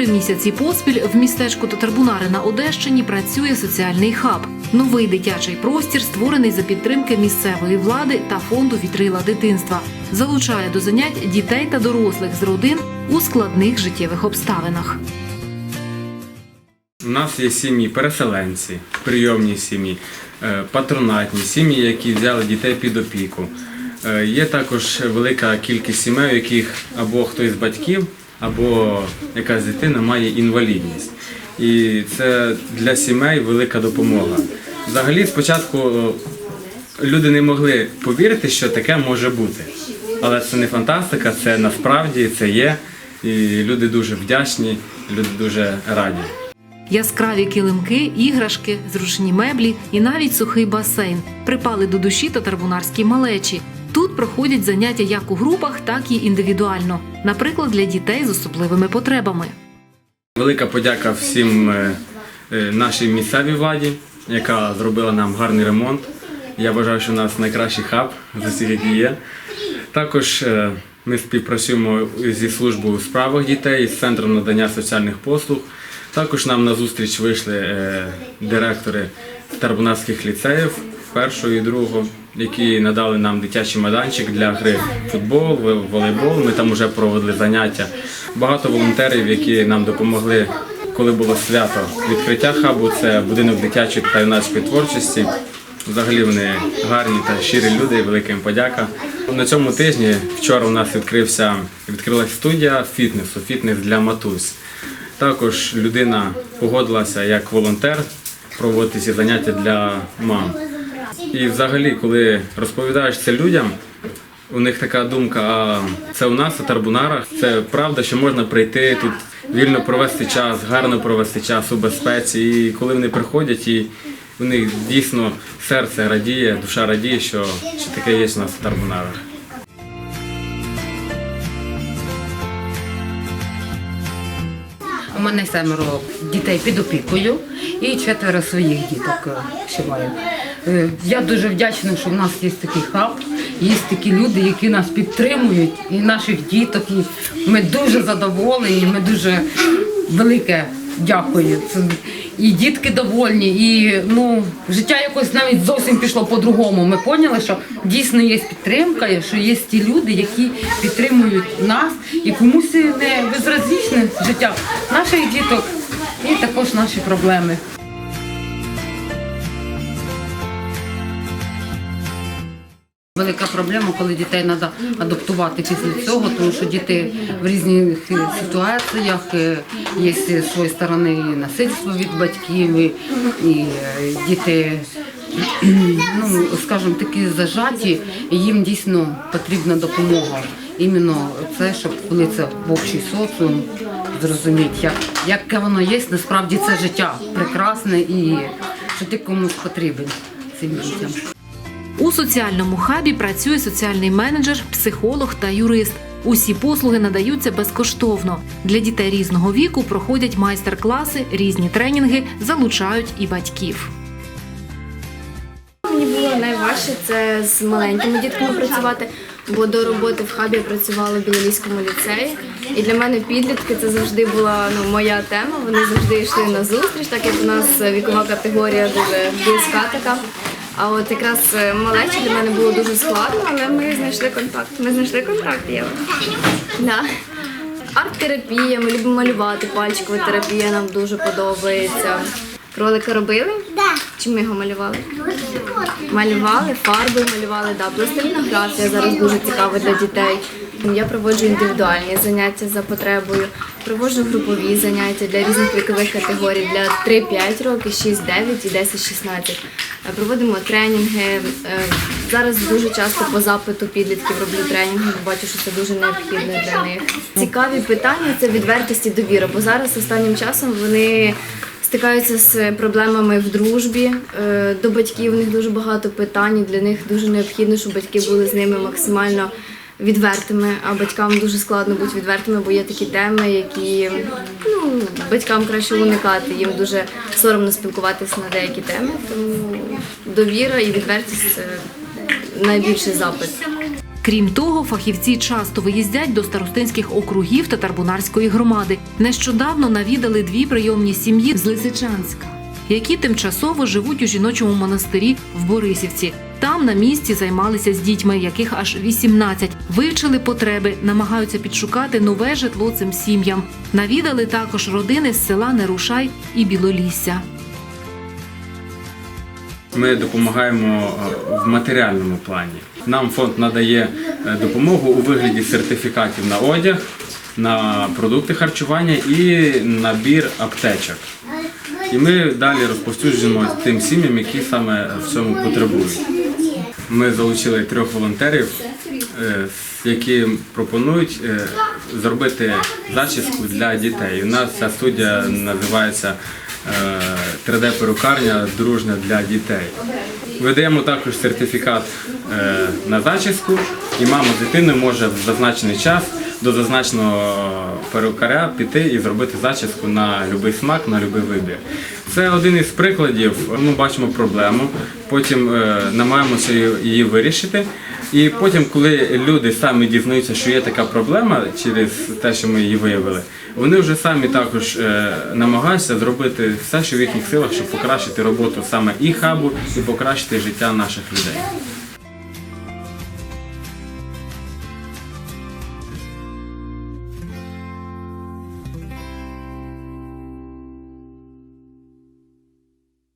три місяці поспіль в містечку Татарбунари на Одещині працює соціальний хаб. Новий дитячий простір створений за підтримки місцевої влади та фонду Вітрила дитинства. Залучає до занять дітей та дорослих з родин у складних життєвих обставинах. У нас є сім'ї переселенці, прийомні сім'ї, е, патронатні, сім'ї, які взяли дітей під опіку. Е, Є також велика кількість сімей, у яких або хтось з батьків, або якась дитина має інвалідність. І це для сімей велика допомога. Взагалі, спочатку е, люди не могли повірити, що таке може бути. Але це не фантастика, це насправді це є. І люди дуже вдячні, люди дуже раді. Яскраві килимки, іграшки, зручні меблі і навіть сухий басейн припали до душі татарбунарській малечі. Проходять заняття як у групах, так і індивідуально, наприклад, для дітей з особливими потребами. Велика подяка всім е, е, нашій місцевій владі, яка зробила нам гарний ремонт. Я вважаю, що у нас найкращий хаб з усіх, які є. Також е, ми співпрацюємо зі службою у справах дітей, з центром надання соціальних послуг. Також нам на зустріч вийшли директори Тарбунарських ліцеїв першого і другого, які надали нам дитячий майданчик для гри в футбол, волейбол. Ми там вже проводили заняття. Багато волонтерів, які нам допомогли, коли було свято відкриття хабу. Це будинок дитячої та юнацької творчості. Взагалі вони гарні та щирі люди, велика їм подяка. На цьому тижні вчора у нас відкрився відкрилась студія фітнесу, фітнес для матусь. Також людина погодилася як волонтер проводити ці заняття для мам. І взагалі, коли розповідаєш це людям, у них така думка, а це у нас у Тарбунарах. Це правда, що можна прийти тут вільно провести час, гарно провести час у безпеці. І коли вони приходять, і у них дійсно серце радіє, душа радіє, що, що таке є у нас у Тарбунарах. У мене семеро дітей під опікою і четверо своїх діток ще маю. Е, Я дуже вдячна, що в нас є такий хаб, є такі люди, які нас підтримують, і наших діток. І ми дуже задоволені, ми дуже велике дякую. І дітки довольні, і ну, життя якось навіть зовсім пішло по-другому. Ми поняли, що дійсно є підтримка, що є ті люди, які підтримують нас і комусь не безразлічне життя наших діток і також наші проблеми. Велика проблема, коли дітей треба адаптувати після цього, тому що діти в різних ситуаціях е, є з своєї сторони і насильство від батьків, і, е, діти, ну скажімо, такі зажаті, їм дійсно потрібна допомога. Іменно це, щоб коли це в общий соціум, зрозуміти, як, яке воно є, насправді це життя прекрасне і що ти комусь потрібен цим дітям. У соціальному хабі працює соціальний менеджер, психолог та юрист. Усі послуги надаються безкоштовно. Для дітей різного віку проходять майстер-класи, різні тренінги, залучають і батьків. Мені було найважче це з маленькими дітками працювати, бо до роботи в хабі я працювала в Білоліському ліцеї. І для мене підлітки це завжди була ну, моя тема. Вони завжди йшли на зустріч, так як у нас вікова категорія дуже близька така. А от якраз е, малечі для мене було дуже складно, але ми знайшли контакт. Ми знайшли контакт, Єва. Да. Арт-терапія, ми любимо малювати, пальчикова терапія нам дуже подобається. Кролика робили? Чи ми його малювали? Малювали, фарби малювали, да. Пластилінографія зараз дуже цікава для дітей. Я проводжу індивідуальні заняття за потребою, проводжу групові заняття для різних вікових категорій для 3-5 років, 6-9 і 10-16. Е, Проводимо тренінги. Е, Зараз дуже часто по запиту підлітків роблю тренінги, бо бачу, що це дуже необхідно для них. Цікаві питання це відвертість і довіра, бо зараз останнім часом вони стикаються з проблемами в дружбі. Е, До батьків у них дуже багато питань. Для них дуже необхідно, щоб батьки були з ними максимально відвертими. А батькам дуже складно бути відвертими, бо є такі теми, які ну, батькам краще уникати. Їм дуже соромно спілкуватися на деякі теми. Тому довіра і відвертість найбільший запит. Крім того, фахівці часто виїздять до старостинських округів та Тарбунарської громади. Нещодавно навідали дві прийомні сім'ї з Лисичанська, які тимчасово живуть у жіночому монастирі в Борисівці. Там на місці займалися з дітьми, яких аж 18. Вивчили потреби, намагаються підшукати нове житло цим сім'ям. Навідали також родини з села Нерушай і Білолісся. Ми допомагаємо е, в матеріальному плані. Нам фонд надає е, допомогу у вигляді сертифікатів на одяг, на продукти харчування і набір аптечок. І ми далі розповсюджуємо тим сім'ям, які саме в цьому потребують. Ми залучили трьох волонтерів, е, які пропонують е, зробити зачіску для дітей. У нас ця студія називається е, 3D-перукарня дружня для дітей. Видаємо також сертифікат е, на зачіску, і мама з дитиною може в зазначений час до зазначеного перукаря піти і зробити зачіску на будь-який смак, на будь-який вибір. Це один із прикладів. Ми бачимо проблему, потім е, намагаємося її вирішити. І потім, коли люди самі дізнаються, що є така проблема через те, що ми її виявили, вони вже самі також е, намагаються зробити все, що в їхніх силах, щоб покращити роботу саме і хабу, і покращити життя наших людей.